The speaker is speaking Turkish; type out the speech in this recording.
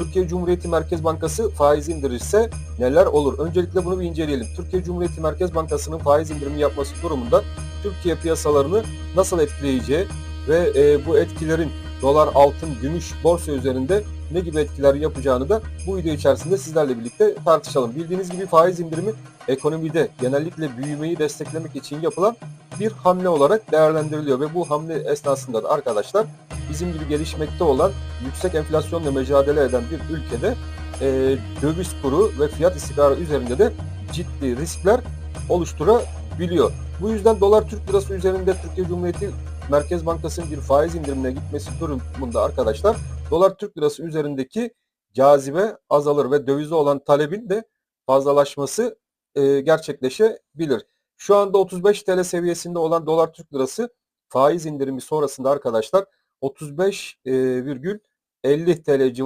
Türkiye Cumhuriyeti Merkez Bankası faiz indirirse neler olur? Öncelikle bunu bir inceleyelim. Türkiye Cumhuriyeti Merkez Bankası'nın faiz indirimi yapması durumunda Türkiye piyasalarını nasıl etkileyeceği ve e, bu etkilerin dolar, altın, gümüş, borsa üzerinde ne gibi etkiler yapacağını da bu video içerisinde sizlerle birlikte tartışalım. Bildiğiniz gibi faiz indirimi ekonomide genellikle büyümeyi desteklemek için yapılan bir hamle olarak değerlendiriliyor ve bu hamle esnasında da arkadaşlar bizim gibi gelişmekte olan yüksek enflasyonla mücadele eden bir ülkede e, döviz kuru ve fiyat istikrarı üzerinde de ciddi riskler oluşturabiliyor. Bu yüzden dolar Türk lirası üzerinde Türkiye Cumhuriyeti Merkez Bankası'nın bir faiz indirimine gitmesi durumunda arkadaşlar dolar Türk lirası üzerindeki cazibe azalır ve dövize olan talebin de fazlalaşması e, gerçekleşebilir. Şu anda 35 TL seviyesinde olan dolar Türk lirası faiz indirimi sonrasında arkadaşlar 35,50 TL civarında